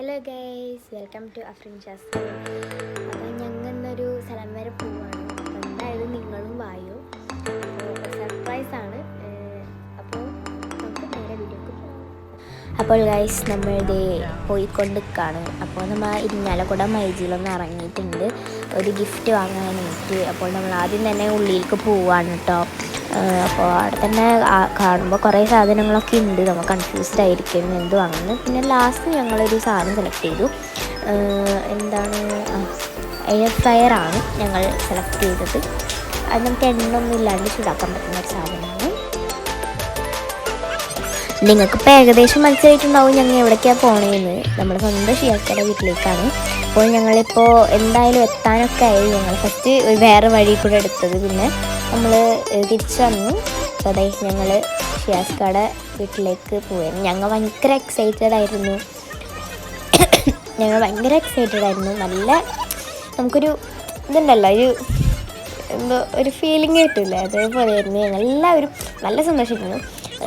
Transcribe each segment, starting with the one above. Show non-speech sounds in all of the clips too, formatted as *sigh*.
Hello guys welcome to Afreen Shastri അപ്പം ഞങ്ങൾ ഇന്നൊരു സ്ഥലം വരെ പോവാണ്. എന്തായാലും നിങ്ങളും വായു? സർപ്രൈസ് ആണ്. അപ്പോൾ നമുക്ക് നേരെ വീഡിയോക്ക് പോകാം അപ്പോൾ ഗൈസ് നമ്മൾ ഇത് പോയിക്കൊണ്ടിരിക്കുകയാണ് അപ്പോൾ നമ്മൾ ഇരിഞ്ഞാലക്കുട മൈജിയിലൊന്ന് ഇറങ്ങിയിട്ടുണ്ട്. ഒരു ഗിഫ്റ്റ് വാങ്ങാനായിട്ട്. അപ്പോൾ നമ്മൾ ആദ്യം തന്നെ ഉള്ളിലേക്ക് പോവാണ് കേട്ടോ അപ്പോൾ അവിടെ തന്നെ കാണുമ്പോൾ കുറേ സാധനങ്ങളൊക്കെ ഉണ്ട് നമ്മൾ കൺഫ്യൂസ്ഡ് ആയിരിക്കും എന്ത് വാങ്ങുന്നത് പിന്നെ ലാസ്റ്റ് ഞങ്ങളൊരു സാധനം സെലക്ട് ചെയ്തു. എന്താണ്? എയർ ഫ്രയർ ആണ് ഞങ്ങൾ സെലക്ട് ചെയ്തത്. അത് നമുക്ക് എണ്ണൊന്നും ഇല്ലാണ്ട് ചൂടാക്കാൻ പറ്റുന്ന ഒരു സാധനമാണ്. നിങ്ങൾക്കിപ്പോൾ ഏകദേശം മനസ്സിലായിട്ടുണ്ടാവും ഞങ്ങൾ എവിടേക്കാണ് പോണേന്ന്. നമ്മൾ സ്വന്തം ഷിയാക്കയുടെ വീട്ടിലേക്കാണ്. അപ്പോൾ ഞങ്ങളിപ്പോൾ എന്തായാലും എത്താനൊക്കെ ആയി. ഞങ്ങൾ ഫസ്റ്റ് ഒരു വേറെ വഴി കൂടെ എടുത്തത്. പിന്നെ നമ്മൾ തിരിച്ചു വന്നു. അപ്പോൾ അതെ ഞങ്ങൾ ഷിയാസ്കാടെ വീട്ടിലേക്ക് പോയിരുന്നു ഞങ്ങൾ ഭയങ്കര എക്സൈറ്റഡ് ആയിരുന്നു. ഞങ്ങൾ ഭയങ്കര എക്സൈറ്റഡ് ആയിരുന്നു. നല്ല നമുക്കൊരു ഇതുണ്ടല്ലോ ഒരു എന്തോ ഒരു ഫീലിംഗ് കിട്ടില്ലേ അതേപോലെ ആയിരുന്നു. ഞങ്ങൾ എല്ലാവരും നല്ല സന്തോഷിക്കുന്നു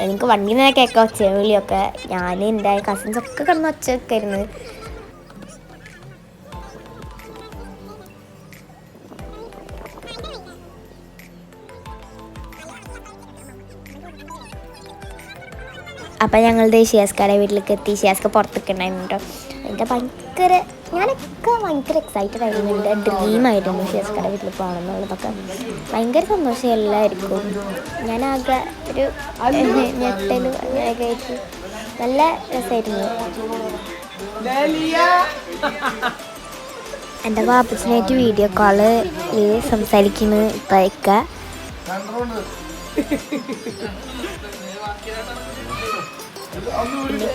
എനിക്ക് വണ്ടിയിൽ നിന്നൊക്കെ കേൾക്കാം ഒച്ചവിളിയൊക്കെ ഞാൻ എന്റെ കസിൻസ് ഒക്കെ കിടന്ന് ഒച്ചയൊക്കെ ആയിരുന്നു. അപ്പം ഞങ്ങൾ ഷിയാസ്കാരെ വീട്ടിലേക്ക് എത്തി ഷിയാസ്ക പുറത്തൊക്കെ ഉണ്ടായിരുന്നു കേട്ടോ എന്റെ ഭയങ്കര ഞാനൊക്കെ ഭയങ്കര എക്സൈറ്റഡ് ആയിരുന്നു. എന്റെ ഡ്രീമായിരുന്നു ഷിയാസ്കാരെ വീട്ടിൽ പോകണം എന്നുള്ളതൊക്കെ ഭയങ്കര സന്തോഷം എല്ലാവർക്കും. ഞാനാകെ ഒരു ഞെട്ടലും അങ്ങനെയൊക്കെ ആയിട്ട് നല്ല രസമായിരുന്നു. എന്റെ പാപ്പച്ചനായിട്ട് വീഡിയോ കോൾ സംസാരിക്കുന്നു ഇപ്പോഴൊക്കെ.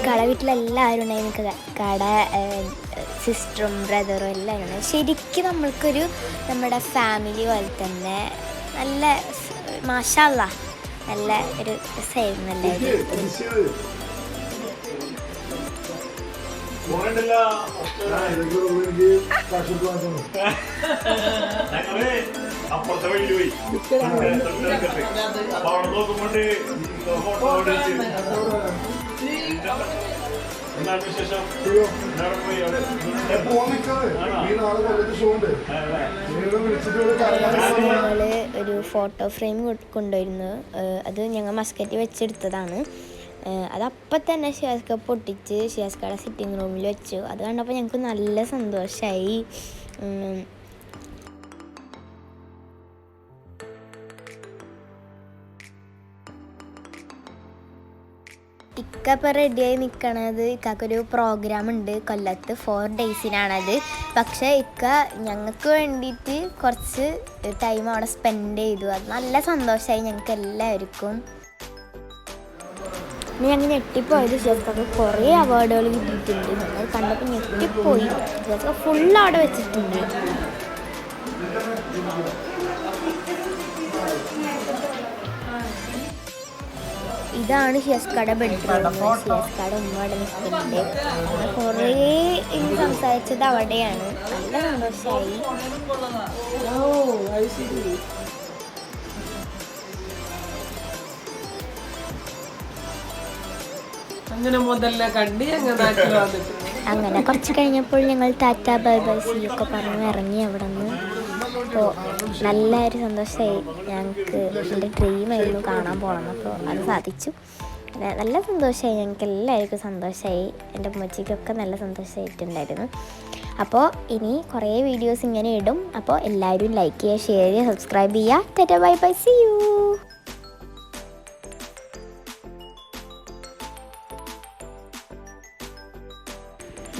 കട വീട്ടിലെല്ലാവരും ഉണ്ടായി ക- കട സിസ്റ്ററും ബ്രദറും എല്ലാവരും ഉണ്ടായി. ശരിക്കും നമ്മൾക്കൊരു നമ്മുടെ ഫാമിലി പോലെ തന്നെ നല്ല മാഷല്ല നല്ല ഒരു രസമായിരുന്നു എല്ലാവരും. *laughs* അപ്പുറത്തെ വഴിയിൽ പോയി. അപ്പൊ അവിടെ നോക്കുമ്പോണ്ട് ഫോട്ടോ എടുത്ത് എന്താണ് വിശേഷം? എന്താണ് പോയി അവിടെ. ഞങ്ങൾ ഒരു ഫോട്ടോ ഫ്രെയിം കൊണ്ടുവരുന്നു. അത് ഞങ്ങൾ മസ്കറ്റ് വെച്ചെടുത്തതാണ്. അത് അപ്പം തന്നെ ഷിയാസ്ക പൊട്ടിച്ച് ഷിയാസ്കയുടെ സിറ്റിംഗ് റൂമിൽ വെച്ചു. അത് കണ്ടപ്പോൾ ഞങ്ങൾക്ക് നല്ല സന്തോഷമായി ഇക്ക ഇപ്പം റെഡിയായി നിൽക്കണത് ഇക്കൊരു പ്രോഗ്രാം ഉണ്ട്. കൊല്ലത്ത് ഫോർ ഡേയ്സിനാണത് പക്ഷേ ഇക്ക ഞങ്ങൾക്ക് വേണ്ടിയിട്ട് കുറച്ച് ടൈം അവിടെ സ്പെൻഡ് ചെയ്തു. അത് നല്ല സന്തോഷമായി ഞങ്ങൾക്ക് എല്ലാവർക്കും. പിന്നെ ഞങ്ങൾ ഞെട്ടിപ്പോയത് ഷെഫൊക്കെ കുറേ അവാർഡുകൾ കിട്ടിയിട്ടുണ്ട്. ഞങ്ങൾ കണ്ടപ്പോൾ ഞെട്ടിപ്പോയി. ഷെഫൊക്കെ ഫുൾ അവിടെ വെച്ചിട്ടുണ്ട്. ഇതാണ് ഷിയസ്കട ബെഡ്റൂം ഷിയസ്കട ഉമ്മ അവിടെ നിൽക്കുന്നുണ്ട്. അങ്ങനെ കുറേ ഇനി സംസാരിച്ചത് അവിടെയാണ്. നല്ല സന്തോഷമായി അങ്ങനെ മുതല്ല കണ്ടി അങ്ങനെ നാട്ടിൽ അങ്ങനെ കുറച്ച് കഴിഞ്ഞപ്പോൾ ഞങ്ങൾ ടാറ്റ ബൈ ബൈ സി ഒക്കെ പറഞ്ഞ്. ഇറങ്ങി അവിടെ നിന്ന് അപ്പോൾ നല്ലൊരു സന്തോഷമായി ഞങ്ങൾക്ക് എന്റെ ഡ്രീമായിരുന്നു കാണാൻ പോകണം അപ്പോൾ അത് സാധിച്ചു. നല്ല സന്തോഷമായി ഞങ്ങൾക്ക് എല്ലാവർക്കും സന്തോഷമായി എന്റെ ഉമ്മച്ചിക്കൊക്കെ നല്ല സന്തോഷമായിട്ടുണ്ടായിരുന്നു അപ്പോൾ ഇനി കുറേ വീഡിയോസ് ഇങ്ങനെ ഇടും. അപ്പോൾ എല്ലാവരും ലൈക്ക് ചെയ്യുക ഷെയർ ചെയ്യുക സബ്സ്ക്രൈബ് ചെയ്യുക. തെറ്റ bye bye see you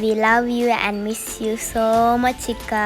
we love you and miss you so much Chika.